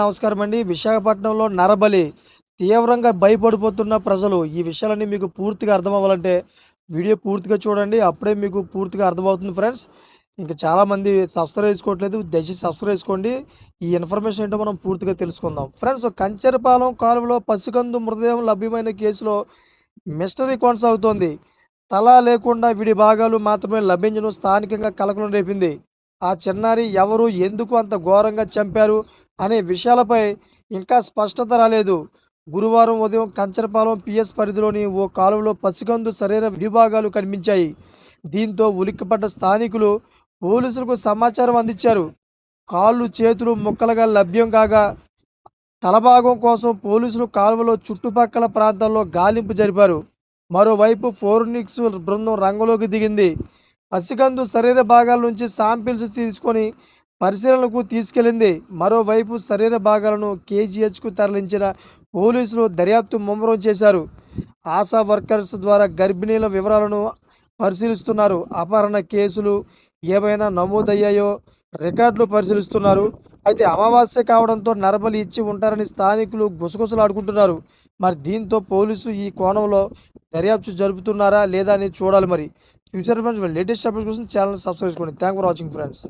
నమస్కారం అండి. విశాఖపట్నంలో నరబలి తీవ్రంగా భయపడిపోతున్న ప్రజలు ఈ విషయాలన్నీ మీకు పూర్తిగా అర్థమవ్వాలంటే వీడియో పూర్తిగా చూడండి. అప్పుడే మీకు పూర్తిగా అర్థమవుతుంది ఫ్రెండ్స్. ఇంకా చాలామంది సబ్స్క్రైబ్ చేసుకోవట్లేదు. దయచేసి సబ్స్క్రైబ్ చేసుకోండి. ఈ ఇన్ఫర్మేషన్ ఏంటో మనం పూర్తిగా తెలుసుకుందాం. ఫ్రెండ్స్ కంచెరపాలెం కాలువలో పసికందు మృతదేహం లభ్యమైన కేసులో మిస్టరీ కొనసాగుతోంది. తల లేకుండా విడి భాగాలు మాత్రమే లభించడం స్థానికంగా కలకలం రేపింది. ఆ చిన్నారి ఎవరు ఎందుకు అంత ఘోరంగా చంపారు అనే విషయాలపై ఇంకా స్పష్టత రాలేదు. గురువారం ఉదయం కంచరపాలెం పిఎస్ పరిధిలోని ఓ కాలువలో పసికందు శరీర విడిభాగాలు కనిపించాయి. దీంతో ఉలిక్కిపడ్డ స్థానికులు పోలీసులకు సమాచారం అందించారు. కాళ్ళు చేతులు ముక్కలుగా లభ్యం కాగా తలభాగం కోసం పోలీసులు కాలువలో చుట్టుపక్కల ప్రాంతాల్లో గాలింపు జరిపారు. మరోవైపు ఫోర్నిక్స్ బృందం రంగంలోకి దిగింది. పసికందు శరీర భాగాల నుంచి శాంపిల్స్ తీసుకొని పరిశీలనకు తీసుకెళ్ళింది మరోవైపు శరీర భాగాలను కేజీహెచ్కు తరలించిన పోలీసులు దర్యాప్తు ముమ్మరం చేశారు. ఆశా వర్కర్స్ ద్వారా గర్భిణీల వివరాలను పరిశీలిస్తున్నారు. అపహరణ కేసులు ఏమైనా నమోదయ్యాయో రికార్డులు పరిశీలిస్తున్నారు. అయితే అమావాస్య కావడంతో నరబలి ఇచ్చి ఉంటారని స్థానికులు గుసగుసలాడుకుంటున్నారు. మరి దీంతో పోలీసులు ఈ కోణంలో దర్యాప్తు జరుపుతున్నారా లేదా అని చూడాలి మరి. ఫ్యూచర్ ఫ్రెండ్స్ లేటెస్ట్ అప్డేట్స్ కోసం ఛానల్ సబ్స్క్రైబ్ చేసుకోండి. Thank for watching friends